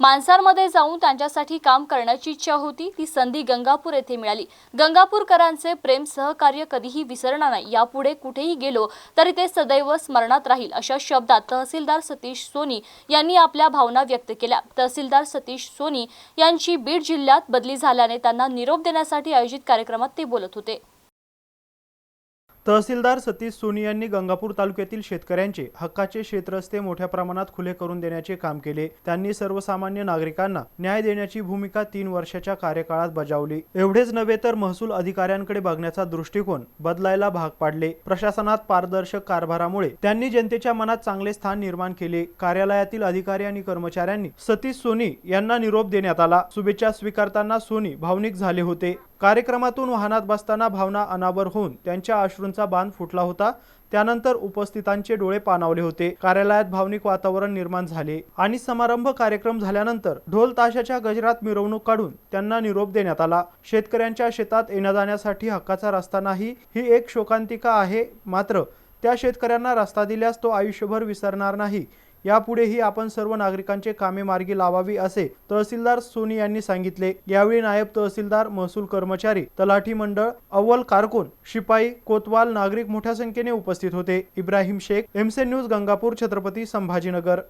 माणसांमध्ये जाऊन त्यांच्यासाठी काम करण्याची इच्छा होती ती संधी गंगापूर येथे मिळाली. गंगापूरकरांचे प्रेम सहकार्य कधीही विसरणार नाही. यापुढे कुठेही गेलो तरी ते सदैव स्मरणात राहील अशा शब्दात तहसीलदार सतीश सोनी यांनी आपल्या भावना व्यक्त केल्या. तहसीलदार सतीश सोनी यांची बीड जिल्ह्यात बदली झाल्याने त्यांना निरोप देण्यासाठी आयोजित कार्यक्रमात ते बोलत होते. तहसीलदार सतीश सोनी यांनी गंगापूर तालुक्यातील शेतकऱ्यांचे हक्काचे क्षेत्रस्ते मोठ्या प्रमाणात खुले करून देण्याचे काम केले. त्यांनी सर्वसामान्य नागरिकांना न्याय देण्याची भूमिका तीन वर्षाच्या कार्यकाळात बजावली. एवढेच नव्हे तर महसूल अधिकाऱ्यांकडे बघण्याचा दृष्टिकोन बदलायला भाग पाडले. प्रशासनात पारदर्शक कारभारामुळे त्यांनी जनतेच्या मनात चांगले स्थान निर्माण केले. कार्यालयातील अधिकारी आणि कर्मचाऱ्यांनी सतीश सोनी यांना निरोप देण्यात आला. शुभेच्छा स्वीकारताना सोनी भावनिक झाले होते. कार्यक्रमातून वाहनात बसताना भावना अनावर होऊन त्यांच्या अश्रूंचा बांध फुटला होता. त्यानंतर उपस्थितांचे डोळे पाणावले होते. कार्यालयात भावनिक वातावरण निर्माण झाले आणि समारंभ कार्यक्रम झाल्यानंतर ढोल ताशाच्या गजरात मिरवणूक काढून त्यांना निरोप देण्यात आला. शेतकऱ्यांच्या शेतात येण्या जाण्यासाठी हक्काचा रस्ता नाही ही एक शोकांतिका आहे. मात्र त्या शेतकऱ्यांना रस्ता दिल्यास तो आयुष्यभर विसरणार नाही. यापुढेही आपण सर्व नागरिकांचे कामे मार्गी लावावी असे तहसीलदार सोनी यांनी सांगितले. यावेळी नायब तहसीलदार महसूल कर्मचारी तलाठी मंडळ अव्वल कारकून शिपाई कोतवाल नागरिक मोठ्या संख्येने उपस्थित होते. इब्राहिम शेख एमसे न्यूज गंगापूर छत्रपती संभाजीनगर.